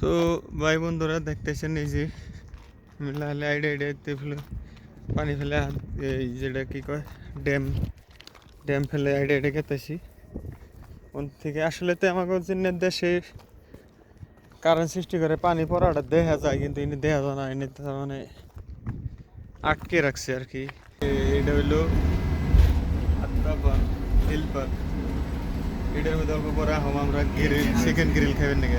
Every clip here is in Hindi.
তো ভাই বন্ধুরা দেখতেছেন এই যে লালে আইডে আইডে ফেলে পানি ফেলে, এই যেটা কি কয়, ড্যাম ড্যাম ফেলে আইডে আইডে গেতেছি ওন থেকে আসলে তো আমাকে জন্য দেশে কারণ সৃষ্টি করে, পানি পড়াটা দেখা যায়, কিন্তু এনে দেখা যায় না, এনে তো মানে আটকে রাখছে আর কি। এটা পার্ক হিল পার্ক এটার মধ্যে অল্প পরে আমরা গ্রিল চিকেন গ্রিল খাবেন নাকি?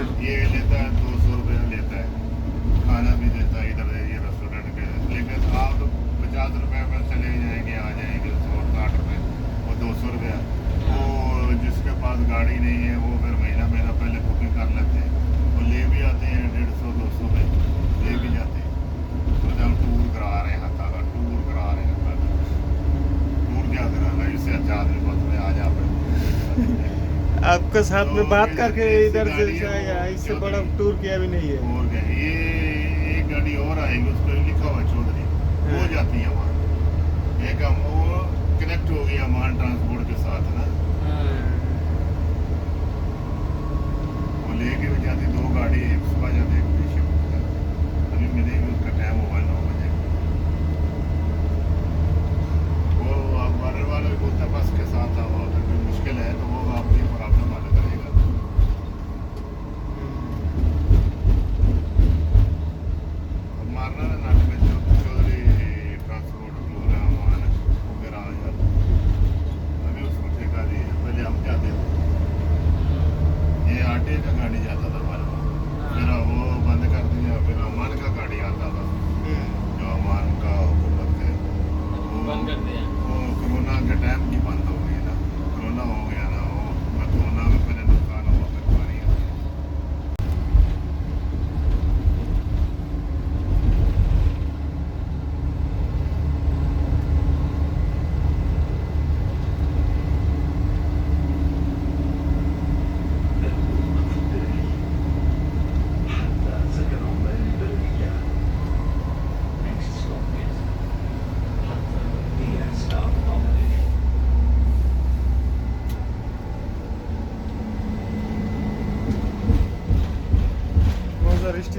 हाँ। ये लेता है दो सौ रुपया लेता है। खाना भी देता है इधर ये रेस्टोरेंट के। लेकिन आप तो पचास रुपये में चले जाएँगे आ जाएँगे सौ साठ रुपये और दो सौ रुपया वो जिसके पास गाड़ी नहीं है वो फिर महीना महीना पहले बुकिंग कर लेते हैं वो ले भी आते हैं डेढ़ सौ दो सौ में ले भी जाते हैं तो हम टूर करा रहे हैं हत्ता का टूर करा रहे हैं हत्ता का टूर क्या कराना इससे अच्छा आदमी बस में आ जा आपके साथ में बात करके इधर से इससे बड़ा टूर किया भी नहीं है। ये एक गाड़ी और आएगी उस पर लिखा हुआ चौधरी। वो हाँ। जाती है वहाँ। एक हम वो कनेक्ट हो गया मान ट्रांसपोर्ट के साथ ना वो लेके भी जाती दो गाड़ी एक सुबह जाती एक पीछे अभी मिलेगी उसका टाइम होगा नौ बजे वो आप वाले वाले भी बोलता है बस के साथ आओ अगर कोई मुश्किल है तो वो आपकी प्रॉब्लम हल करेगा अब मारना ना नाटक में जो चौधरी ट्रांसपोर्ट फ्लोरा मान वगैरह आ जाता अभी उसको ठेका दिए पहले हम जाते थे ये आटे का गाड़ी जाता था हमारे वहाँ फिर वो बंद कर दिया फिर अमान का गाड़ी आता था जो अमान का हुकूमत है बंद कर दिया वो कोरोना के टाइम की बंद हो गई ना कोरोना हो गया ना वो कोरोना में पहले नुकसान हुआ फिर पानी आ गया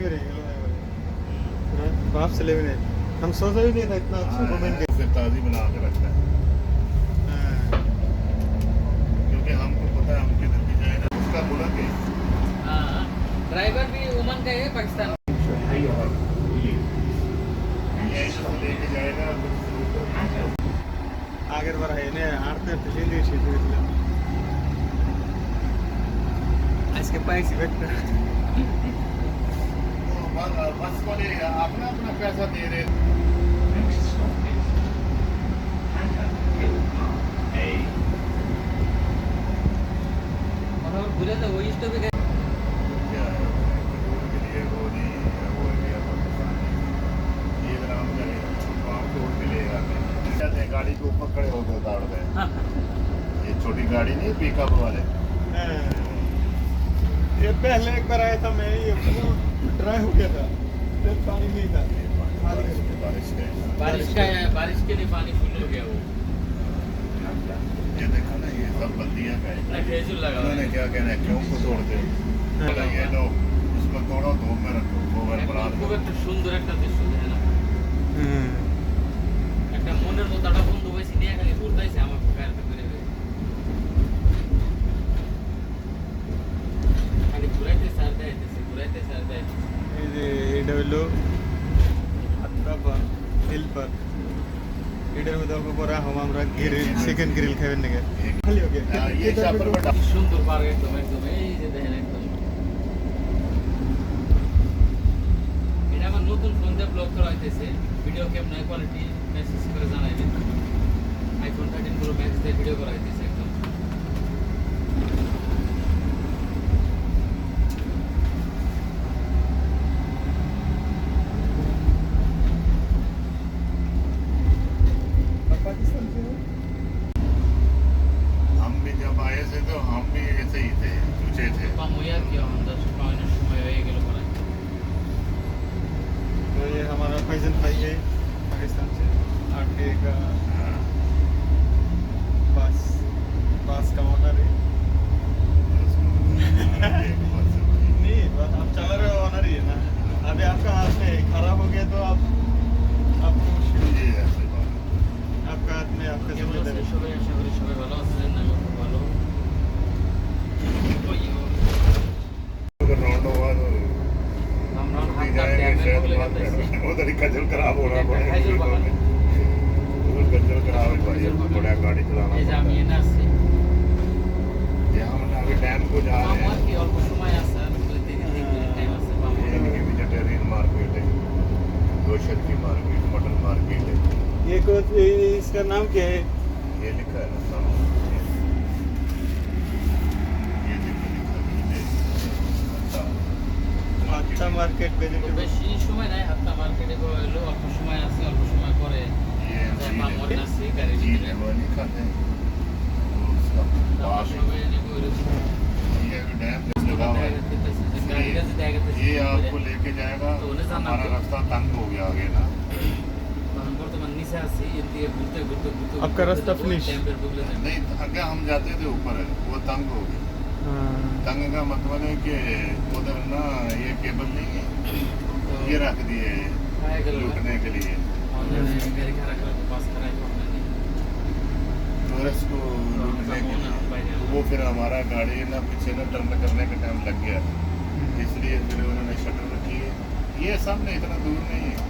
रिस्ट्रिक रहेगी बाप से लेवे हम सोचा भी नहीं था इतना अच्छा मोमेंट के ताज़ी बना के रखता है। क्योंकि हमको पता है हम किधर भी जाए। ना उसका है हाँ ड्राइवर भी उमन का है पाकिस्तान ये। इसको लेके जाएगा है ने आरते तो हिंदी ठीक है आज के पैसे बैठ तो बस बस वाले अपना अपना पैसा दे रहे वही क्या है? है तो हैं हैं। गाड़ी के ऊपर खड़े होकर उतार गए ये छोटी गाड़ी नहीं पिकअप वाले। ये पहले एक बार आया था मैं ये ड्राई हो गया था फिर पानी नहीं था। बारिश का है बारिश के लिए पानी फुल हो गया वो। ये देखो ना ये सब बल्दिया का है भेजू लगा मैंने क्या कहना है क्यों को तोड़ दे ये लो इसको तोड़ो धूप में रखो गोबर बना गोबर तो सुंदर एक পরে হাম আমরা গ্রিল চিকেন গ্রিল খাবেন নাকি? খালি ওকে। সুন্দর পার্ক একদম একদম। এই যে দেখেন একদম। এটা আমার নতুন ফোন দিয়ে ব্লগ করা হইতেছে। ভিডিও ক্যামেরা কোয়ালিটি মেসেজ করে জানাইবেন। আইফোন থার্টিন প্রো ম্যাক্স দিয়ে ভিডিও করা হইতেছে। इसका नाम क्या है ये लिखा है ना सामने ये देखो लिखा है अच्छा अच्छा मार्केट খুব वेजिटेबल বেশি সময় নাই হাতটা মার্কেটে এলো অল্প সময় আছে অল্প সময় পরে ये যাই झील মামুর है নাচছি গাড়ি झील है वो लिखा है वो उसका बाप है সবাই নেবো এরকম ये अभी डैम जैसे लगा हुआ है গাড়ি কাছে দেখা গেছে ये आपको लेके जाएगा तो उन्हें जाना हमारा होगा। रास्ता तंग हो गया आगे ना आपका रास्ता फिनिश नहीं आगे हम जाते थे ऊपर वो तंग हो गए। हाँ। तंग का मतलब है कि उधर ना ये केबल नहीं है ये रख दिए लुटने के लिए। टूरिस्ट को लुटने के लिए। वो फिर हमारा गाड़ी ना पीछे ना टर्न करने का टाइम लग गया। हम्म। इसलिए फिर उन्होंने शटर रखी है। ये सामने इतना दूर नहीं है।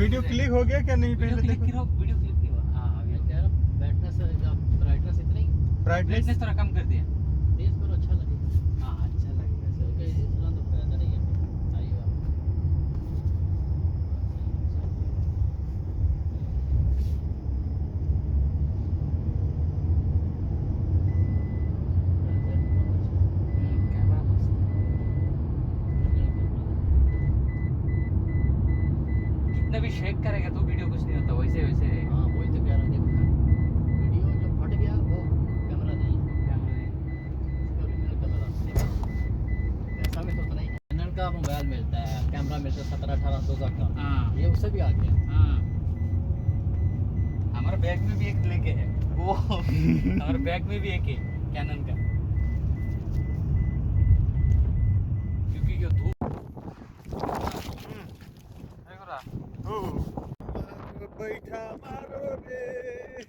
वीडियो क्लिक हो गया क्या? नहीं वीडियो पहले क्लिक हो वीडियो क्लिक नहीं हुआ हाँ बैठने ब्राइटनेस इतनी ही ब्राइटनेस थोड़ा कम कर दिया तेज करो अच्छा लगेगा हाँ अच्छा लगेगा क्योंकि इसलिए तो फ़ायदा नहीं है आइए कैमरा मस्त कितना भी शेक करेगा तो वीडियो कुछ नहीं होता वैसे वैसे रहेगा हाँ वही तो कह रहा हूँ वीडियो जो फट गया वो कैमरा नहीं कैमरे इसका ओरिजिनल कैमरा ऐसा भी तो नहीं है कैनन का मोबाइल मिलता है कैमरा मिलता है सत्रह अठारह सौ का हाँ ये उससे भी आ गया हाँ हमारे बैग में भी एक लेके है वो हमारे बैग में भी एक है कैनन का क्योंकि ये धूप बैठा मारो रे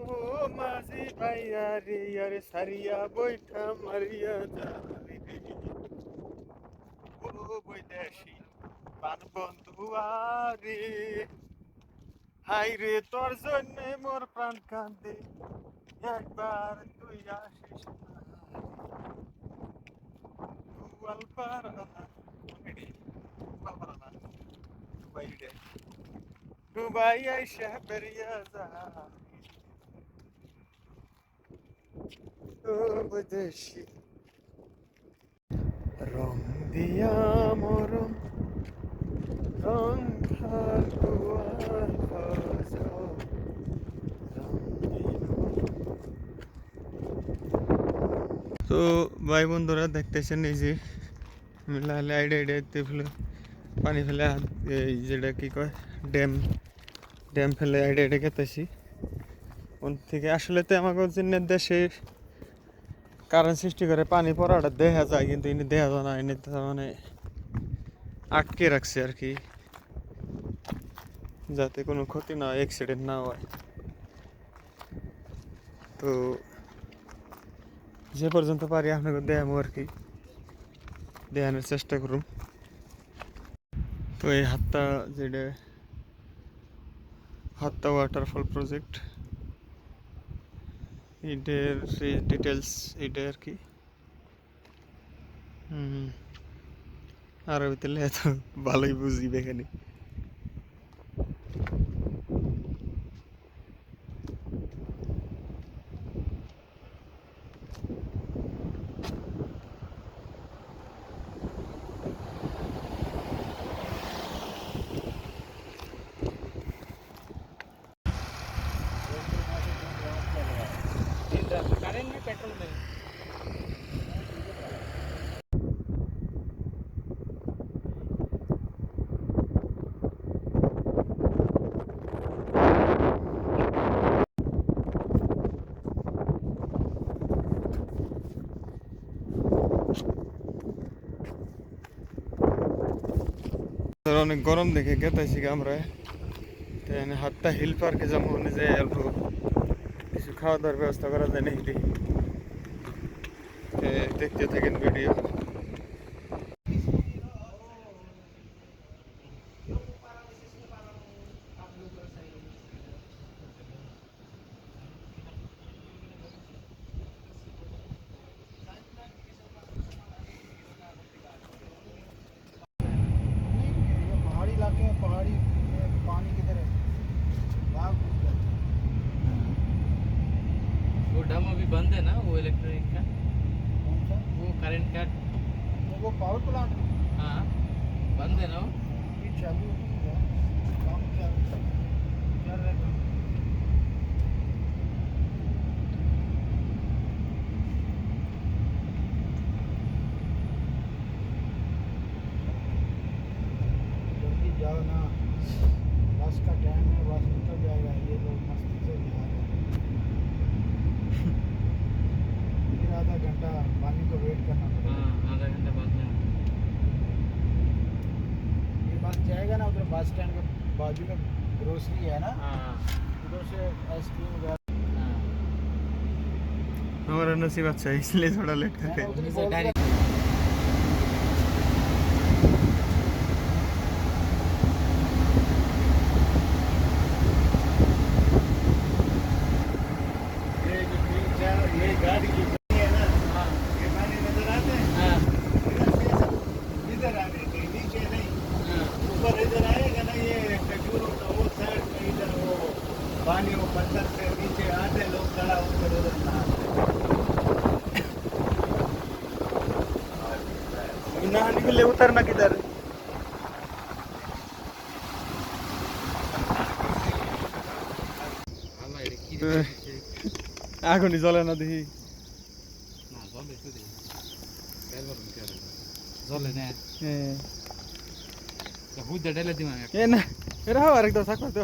ओ माझी भाइया रे यार सारिया बैठा मारिया जा দেশি বন্ধু আরে। হাই রে তোর জন্য মোর প্রাণ কান্দে একবার তুই আসিস ডুবাই দিয়া মরম রং তো ভাই বন্ধুরা দেখতেছেন এই যে লালে আইডে আইডে ফেলে পানি ফেলে এই যেটা কি কয়, ড্যাম ড্যাম ফেলে আইডে আইডে গেতেছি। ওন থেকে আসলে তো আমাকে দেশে কারণ সৃষ্টি করে পানি পড়াটা দেখা যায়, কিন্তু ইনি দেখা যায় না তার মানে আটকে রাখছে আর কি। যাতে কোনো ক্ষতি না অ্যাক্সিডেন্ট না হয়। তো যে পর্যন্ত পারি আপনাকে দেখাবো আর কি। দেখানোর চেষ্টা করুন। তো এই হাত্তা যেটা হাত্তা ওয়াটারফল প্রজেক্ট এটার ডিটেলস এটা আর কি। হুম আর ভিতরে এত ভালোই বুঝি এখানে। তোর অনেক গরম দেখে গেতাইছি আমরা। তো এখানে হাতটা হিল পার্কে যাব ওখানে যে অল্প কিছু খাওয়া দাওয়ার ব্যবস্থা করা যায় নাকি? দেখতে থাকেন ভিডিও है ना वो इलेक्ट्रिक का कौन सा वो करंट का तो वो पावर प्लांट हाँ बंद है ना वो भी चालू है काम चल चल रहा है काम। जल्दी जाओ ना बस का टाइम है बस निकल जाएगा ये लोग मस्ती से जा रहे हैं फिर आधा घंटा पानी को वेट करना पड़ेगा। हाँ आधा घंटा बाद में। ये बस जाएगा ना उधर बस स्टैंड के बाजू में ग्रोसरी है ना? हाँ। उधर से आइसक्रीम वगैरह। हाँ। हमारा नसीब अच्छा है इसलिए थोड़ा लेट कर डायरेक्ट नहाने के लिए उतरना किधर আল্লাহ এটা কি এ, এখনই জ্বলে না দেখি না জলে তো দেই তেল গরম করে জলে না হ্যাঁ তো হুদ ঢেলে দিমা এ না এরা আরেকটা থাকো তো